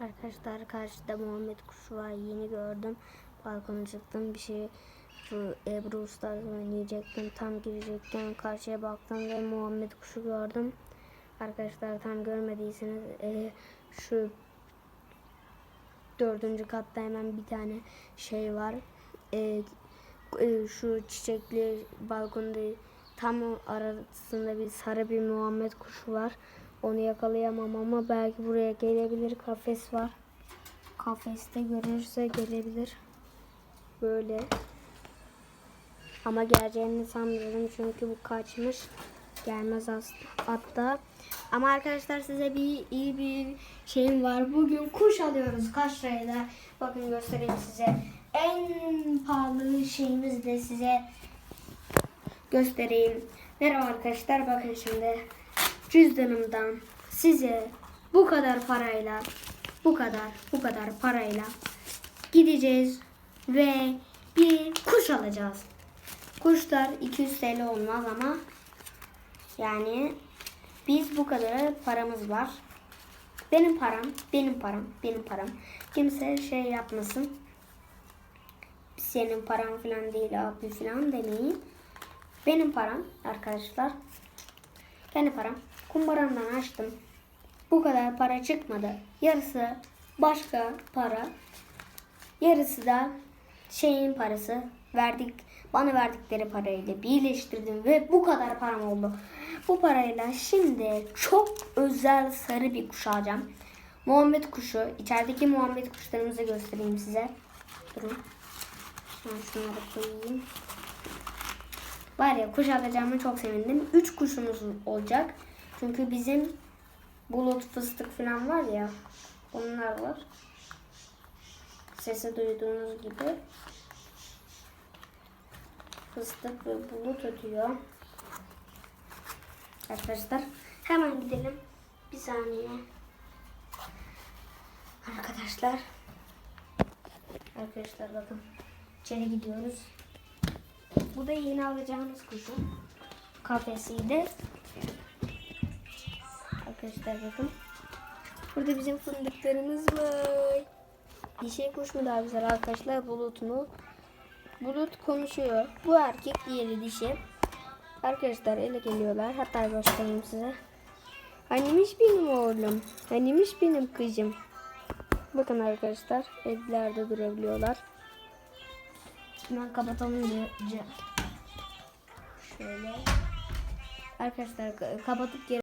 Arkadaşlar karşıda Muhammed kuşu var. Yeni gördüm. Balkona çıktım. Bir şey şu Ebru Stars oynayacaktım. Tam girecektim. Karşıya baktım ve Muhammed kuşu gördüm. Arkadaşlar tam görmediyseniz e, şu dördüncü katta hemen bir tane şey var. E, e, şu çiçekli balkonda tam arasında bir sarı bir Muhammed kuşu var. Onu yakalayamam ama belki buraya gelebilir. Kafes var. Kafeste görürse gelebilir. Böyle. Ama geleceğini sanmıyorum çünkü bu kaçmış. Gelmez hatta. Ama arkadaşlar size bir iyi bir şeyim var. Bugün kuş alıyoruz kaç lirayla. Bakın göstereyim size. En pahalı şeyimiz de size göstereyim. Merhaba arkadaşlar bakın şimdi cüzdanımdan size bu kadar parayla bu kadar bu kadar parayla gideceğiz ve bir kuş alacağız. Kuşlar 200 TL olmaz ama yani biz bu kadar paramız var. Benim param, benim param, benim param. Kimse şey yapmasın. Senin paran falan değil abi falan demeyin. Benim param arkadaşlar. Kendi param. Kumbaramdan açtım. Bu kadar para çıkmadı. Yarısı başka para. Yarısı da şeyin parası. Verdik bana verdikleri parayla birleştirdim ve bu kadar param oldu. Bu parayla şimdi çok özel sarı bir kuş alacağım. Muhammed kuşu. İçerideki Muhammed kuşlarımızı göstereyim size. Durun. Ben şunları koyayım. Var ya kuş alacağıma çok sevindim. Üç kuşumuz olacak. Çünkü bizim bulut fıstık falan var ya. Onlar var. Sesi duyduğunuz gibi. Fıstık ve bulut ötüyor. Arkadaşlar hemen gidelim. Bir saniye. Arkadaşlar. Arkadaşlar bakın. İçeri gidiyoruz. Bu da yeni alacağımız kuşun kafesiydi. Arkadaşlar bakın. Burada bizim fındıklarımız var. Dişi kuş mu daha güzel arkadaşlar bulut mu? Bulut konuşuyor. Bu erkek diğeri dişi. Arkadaşlar ele geliyorlar. Hatta göstereyim size. Hanimiş benim oğlum. Hanimiş benim kızım. Bakın arkadaşlar. Ellerde durabiliyorlar. Hemen kapatalım diye. Şöyle. Arkadaşlar kapatıp geri